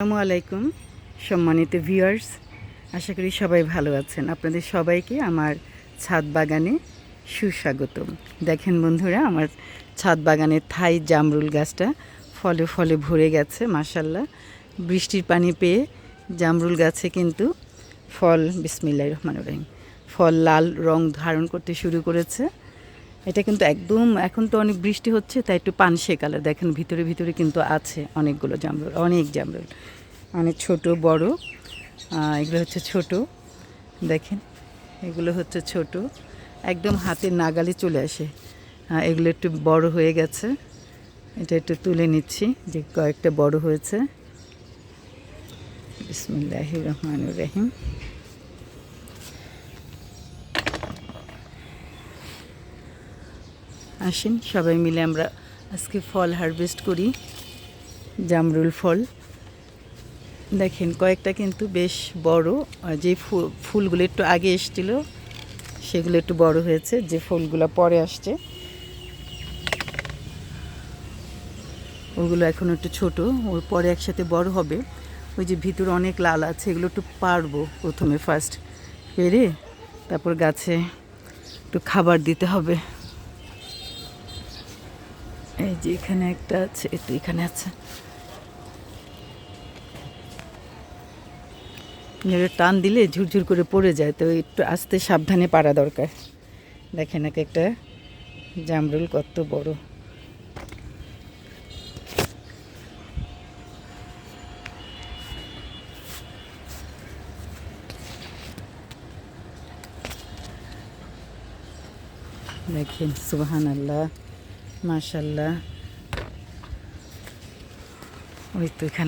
আসসালামু আলাইকুম, সম্মানিত ভিউয়ার্স। আশা করি সবাই ভালো আছেন। আপনাদের সবাইকে আমার ছাদ বাগানে সুস্বাগতম। দেখেন বন্ধুরা, আমার ছাদ বাগানের থাই জামরুল গাছটা ফলে ফলে ভরে গেছে মাসাল্লাহ বৃষ্টির পানি পেয়ে জামরুল গাছে কিন্তু ফল বিসমিল্লাহ রহমান রহিম, ফল লাল রং ধারণ করতে শুরু করেছে। এটা কিন্তু একদম, এখন তো অনেক বৃষ্টি হচ্ছে, তাই একটু পানসে কালার দেখেন ভিতরে ভিতরে কিন্তু আছে অনেকগুলো জামরুল, অনেক জামরুল। অনেক ছোট, বড়। এগুলো হচ্ছে ছোট। দেখেন, এগুলো হচ্ছে ছোট। একদম হাতের নাগালে চলে আসে। এগুলো একটু বড় হয়ে গেছে। এটা একটু তুলে নিচ্ছি, যে কয়েকটা বড় হয়েছে। বিসমিল্লাহ রহমান রহিম। আসেন, সবাই মিলে আমরা আজকে ফল হারভেস্ট করি, জামরুল ফল। দেখেন, কয়েকটা কিন্তু বেশ বড় যে ফুলগুলো একটু আগে এসছিল, সেগুলো একটু বড় হয়েছে, যে ফুলগুলো পরে আসছে। ওগুলো এখন একটু ছোট, ওর পরে একসাথে বড় হবে। ওই যে ভিতরে অনেক লাল আছে, এগুলো একটু পারব প্রথমে ফার্স্ট পেরে তারপর গাছে একটু খাবার দিতে হবে। এই যে এখানে একটা আছে একটু এখানে আছে। টান দিলে ঝুরঝুর করে পড়ে যায়, তো একটু আস্তে সাবধানে পারা দরকার। দেখেন এক একটা জামরুল কত বড়। দেখেন সুবাহান আল্লাহ মাশাল্লাহ ওই তো এখানে।